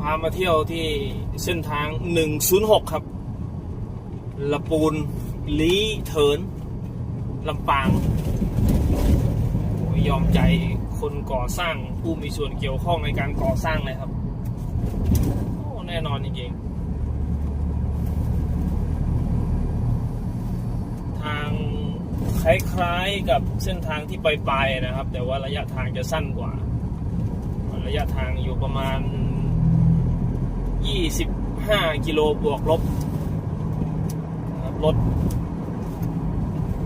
พามาเที่ยวที่เส้นทาง 106 ครับละปูนลีเถินลำปางยอมใจคนก่อสร้างผู้มีส่วนเกี่ยวข้องในการก่อสร้างเลยครับโอ้แน่นอนจริงๆทางคล้ายๆกับเส้นทางที่ไปไปๆนะครับ แต่ว่าระยะทางจะสั้นกว่า ระยะทางอยู่ประมาณ 25กิโลบวกลบรถ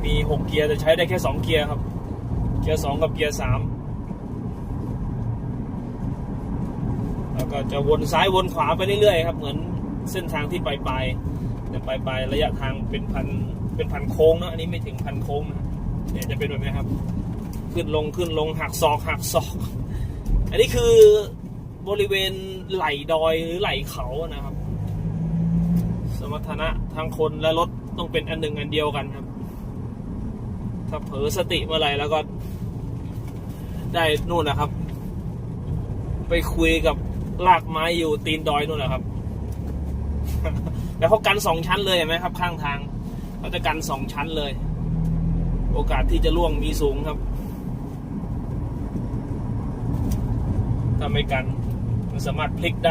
มี 6 เกียร์แต่ใช้ได้แค่ 2 เกียร์ครับ เกียร์ 2 กับเกียร์ 3 แล้วก็จะวนซ้ายวนขวาไปเรื่อยๆครับ เหมือนเส้นทางที่ไปไปแต่ไปไประยะทางเป็นพันเป็นพันโค้งนะอันนี้ไม่ถึงพันโค้งนะเนี่ยจะเป็นแบบนี้ครับ ขึ้นลงขึ้นลงหักศอกหักศอก อันนี้คือ บริเวณไหลดอยหรือไหลเขานะครับ สมรรถนะทางคนและรถต้องเป็นอันหนึ่งอันเดียวกันครับ ถ้าเผลอสติเมื่อไหร่แล้วก็ได้นู่นนะครับ ไปคุยกับลากไม้อยู่ตีนดอยนู่นนะครับ แล้วเขากันสองชั้นเลยเห็นไหมครับ ข้างทางเขาจะกันสองชั้นเลย โอกาสที่จะล่วงมีสูงครับถ้าไม่กัน มันสามารถพลิกได้